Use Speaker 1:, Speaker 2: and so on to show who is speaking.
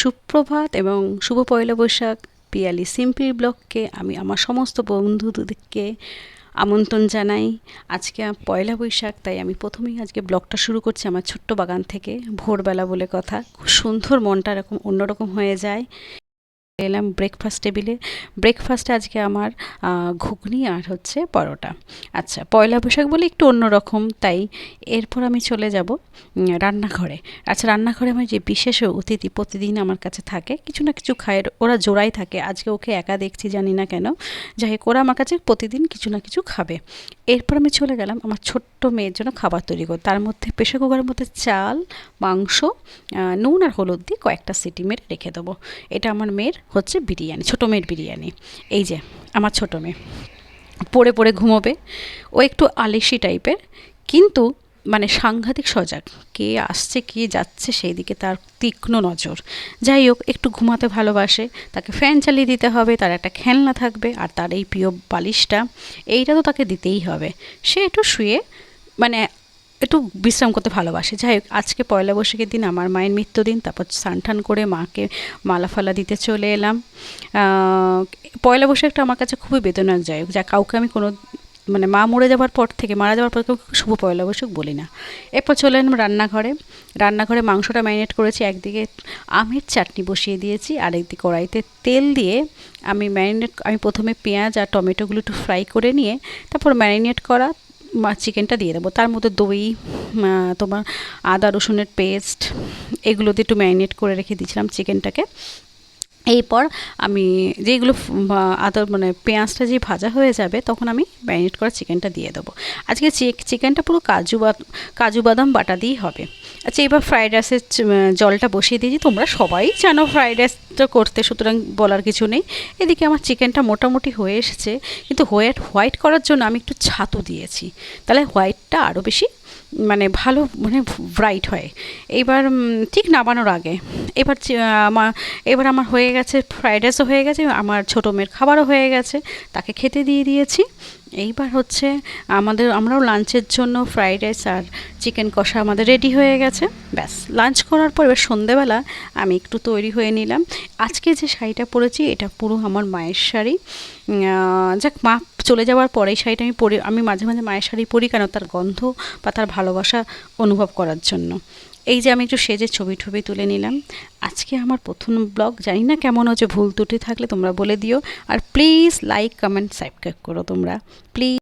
Speaker 1: সুপ্রভাত এবং শুভ পয়লা বৈশাখ। পিয়ালি সিম্পির ব্লককে আমি আমার সমস্ত বন্ধুদেরকে আমন্ত্রণ জানাই। আজকে পয়লা বৈশাখ, তাই আমি প্রথমেই আজকে ব্লগটা শুরু করছি আমার ছোট্ট বাগান থেকে, ভোরবেলা বলে কথা। খুব সুন্দর মনটা এরকম অন্যরকম হয়ে যায়। এলাম ব্রেকফাস্ট টেবিলে ব্রেকফাস্টে আজকে আমার ঘুগনি আর হচ্ছে পরোটা। আচ্ছা পয়লা বৈশাখ বলে একটু অন্যরকম তাই এরপর আমি চলে যাব রান্নাঘরে। আচ্ছা রান্নাঘরে আমার যে বিশেষ অতিথি প্রতিদিন আমার কাছে থাকে, কিছু না কিছু খায় ওরা জোড়াই থাকে। আজকে ওকে একা দেখছি, জানি না কেন। যাই হোক, ওরা আমার কাছে প্রতিদিন কিছু না কিছু খাবে। এরপর আমি চলে গেলাম আমার ছোট্ট মেয়ের জন্য খাবার তৈরি করতে। তার মধ্যে প্রেশার কুকারের মধ্যে চাল, মাংস নুন আর হলুদ দিয়ে কয়েকটা সিটি মেরে রেখে দেবো। এটা আমার মেয়ের হচ্ছে বিরিয়ানি, ছোটো মেয়ের বিরিয়ানি। এই যে, আমার ছোটো মেয়ে। পড়ে পড়ে ঘুমোবে। ও একটু আলিশি টাইপের কিন্তু মানে সাংঘাতিক সজাগ। কে আসছে, কে যাচ্ছে সেই দিকে তার তীক্ষ্ণ নজর। যাই হোক, একটু ঘুমাতে ভালোবাসে। তাকে ফ্যান চালিয়ে দিতে হবে, তার একটা খেলনা থাকবে, আর তার এই প্রিয় বালিশটা, এইটা তো তাকে দিতেই হবে। সে একটু শুয়ে মানে একটু বিশ্রাম করতে ভালোবাসে। যাই হোক, আজকে পয়লা বৈশাখের দিন, আমার মায়ের মৃত্যুদিন, তারপর স্নান টান করে মাকে মালা ফালা দিতে চলে এলাম। পয়লা বৈশাখটা আমার কাছে খুবই হোক, যা কাউকে আমি কোনো মানে মা মরে যাওয়ার পর থেকে, মারা যাওয়ার পর কাউকে শুভ পয়লা বৈশাখ বলি না। এরপর চলে এলাম রান্নাঘরে। রান্নাঘরে মাংসটা ম্যারিনেট করেছি, একদিকে আমের চাটনি বসিয়ে দিয়েছি আর একদিকে কড়াইতে তেল দিয়ে আমি ম্যারিনেট, আমি প্রথমে পেঁয়াজ আর টমেটোগুলো একটু ফ্রাই করে নিয়ে, তারপর ম্যারিনেট করা চিকেনটা দিয়ে দেবো। তার মধ্যে দই তোমার আদা, রসুনের পেস্ট এগুলো দিয়ে একটু ম্যারিনেট করে রেখে দিয়েছিলাম চিকেনটাকে। এরপর আমি যেগুলো ফ- বা- আদা মানে পেঁয়াজটা যে ভাজা হয়ে যাবে, তখন আমি ম্যারিনেট করা চিকেনটা দিয়ে দেবো। আজকে চিক- চিকেনটা পুরো কাজু কাজু বাদাম বাটা দিয়েই হবে। আচ্ছা এবার ফ্রাইড রাইসের জলটা বসিয়ে দিয়েছি। তোমরা সবাই জানো ফ্রাইড রাইসটা করতে, সুতরাং বলার কিছু নেই। এদিকে আমার চিকেনটা মোটামুটি হয়ে এসেছে, কিন্তু হোয়াইট হোয়াইট করার জন্য আমি একটু ছাতু দিয়েছি। তাহলে হোয়াইটটা আরও বেশি মানে ভালো মানে ব্রাইট হয়। এবার ঠিক নামানোর আগে, এবার এবার আমার হয়ে গেছে ফ্রাইড রাইসও হয়ে গেছে, আমার ছোটো মেয়ের খাবারও হয়ে গেছে, তাকে খেতে দিয়ে দিয়েছি। এইবার হচ্ছে আমাদের, আমরাও লাঞ্চের জন্য ফ্রাইড রাইস আর চিকেন কষা আমাদের রেডি হয়ে গেছে। ব্যাস লাঞ্চ করার পর এবার সন্ধেবেলা আমি একটু তৈরি হয়ে নিলাম। আজকে যে শাড়িটা পরেছি, এটা পুরো আমার মায়ের শাড়ি। যাক, মা চলে যাওয়ার পরে শাড়িটা আমি পরি, আমি মাঝে মাঝে মায়ের শাড়ি পরি কেন? তার গন্ধ বা তার ভালোবাসা অনুভব করার জন্য। এই যে আমি একটু সেজে ছবি টবি তুলে নিলাম। আজকে আমার প্রথম ব্লগ জানি না কেমন হচ্ছে, ভুল ত্রুটি থাকলে তোমরা বলে দিও। আর প্লিজ লাইক কমেন্ট সাবস্ক্রাইব করো তোমরা। প্লিজ